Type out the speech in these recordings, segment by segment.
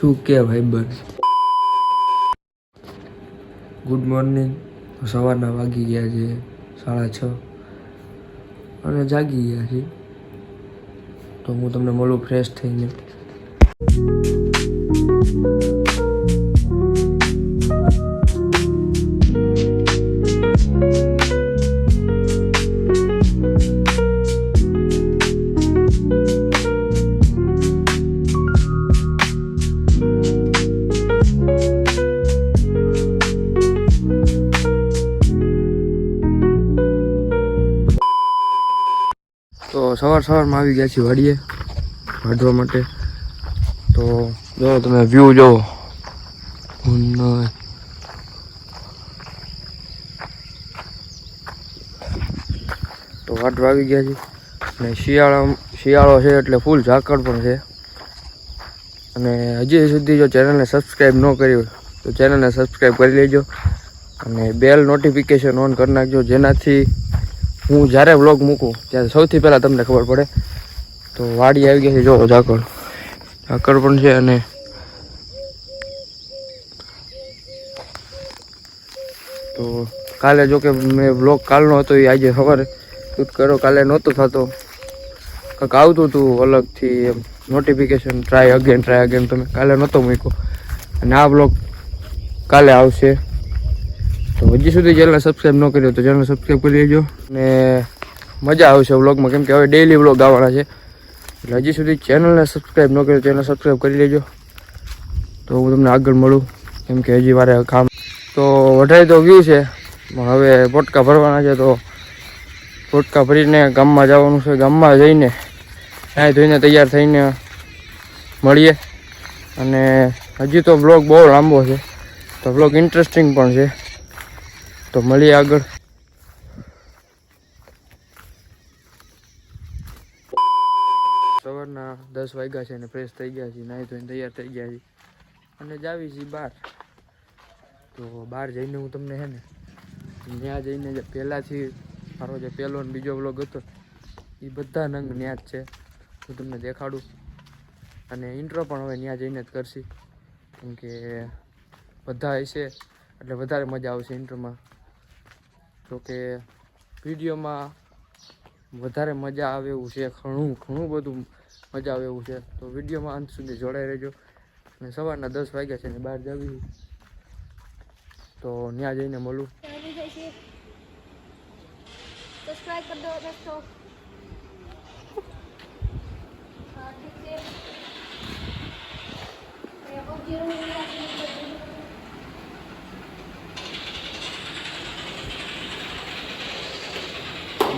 શું કે ભાઈ, બસ. ગુડ મોર્નિંગ સવારના વાગી ગયા છે સાડા છ. અને જાગી ગયા છે. તો હું તમને મળું ફ્રેશ થઈને. સવાર સવારમાં આવી ગયા છીએ વાડીએ વાઢવા માટે. તો જો તમે વ્યૂ જો. તો વાઢવા આવી ગયા છીએ. અને શિયાળા, શિયાળો છે એટલે ફૂલ ઝાકળ પણ છે. અને હજી સુધી જો ચેનલને સબસ્ક્રાઈબ ન કરી તો ચેનલને સબસ્ક્રાઈબ કરી લેજો. અને બેલ નોટિફિકેશન ઓન કરી નાખજો, જેનાથી હું જ્યારે વ્લોગ મૂકું, ત્યારે સૌથી પહેલાં તમને ખબર પડે, તો વાડી આવી ગઈ છે. જો, ઝાકળ. ઝાકળ પણ છે અને તો કાલે જો કે મેં વ્લોગ કાલનો હતો, એ આજે સવારે શૂટ કર્યો. કાલે નહોતો થતો. કંઈક આવતું હતું અલગથી એમ. Notification try again try again તમે કાલે નહોતો મૂક્યો. અને આ બ્લોગ કાલે આવશે. તો હજી સુધી ચેનલ સબસ્ક્રાઈબ ન કર્યો તો ચેનલ સબસ્ક્રાઈબ કરી લેજો અને મજા આવશે વ્લોગમાં, કેમ કે હવે ડેઈલી વ્લોગ આવવાના છે. એટલે હજી સુધી ચેનલને સબસ્ક્રાઈબ ન કર્યો ચેનલ સબસ્ક્રાઈબ કરી લેજો તો હું તમને આગળ મળું, કેમ કે હજી મારે કામ. તો વઢાઈ તો ગયું છે, પણ હવે પોટકા ભરવાના છે તો પોટકા ભરીને ગામમાં જવાનું છે. ગામમાં જઈને નાહી ધોઈને તૈયાર થઈને મળીએ. અને હજી તો બ્લોગ બહુ લાંબો છે. તો બ્લોગ ઇન્ટરેસ્ટિંગ પણ છે. તો મળીએ આગળ. સવારના દસ વાગ્યા છે અને ફ્રેશ થઈ ગયા છીએ, નાહી ધોઈને તૈયાર થઈ ગયા છીએ. અને જાવી છીએ બહાર. તો બહાર જઈને હું તમને હે ને ત્યાં જઈને જે પહેલાંથી મારો જે પહેલો ને બીજો બ્લોગ હતો, એ બધા નંગ ત્યાં જ છે. હું તમને દેખાડું. અને ઇન્ટ્રો પણ હવે ત્યાં જઈને જ કરશી. કેમ કે બધા હશે, એટલે વધારે મજા આવશે ઇન્ટ્રોમાં જોકે વિડીયોમાં વધારે મજા આવે એવું છે, ઘણું ઘણું બધું મજા આવે એવું છે. તો વિડીયોમાં અંત સુધી જોડાઈ રહેજો. અને સવારના દસ વાગ્યા છે ને બહાર જવી. તો ત્યાં જઈને મળું. સબસ્ક્રાઇબ કરી દો, દોસ્તો.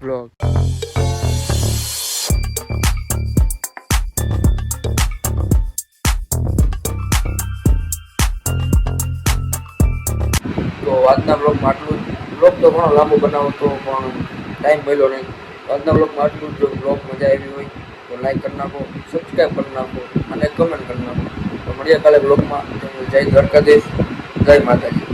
બ્લોગ તો આજના બ્લોગમાં આટલું બ્લોગ તો ઘણો લાંબો બનાવો તો પણ ટાઈમ મળ્યો નહીં. આજના બ્લોગમાં આટલું જો બ્લોગ મજા આવી હોય, તો લાઈક કરી નાખો સબસ્ક્રાઈબ કરી નાખો અને કમેન્ટ કરી નાખો. તો મળીએ કાલે બ્લોગમાં જય દ્વારકાધીશ, જય માતાજી.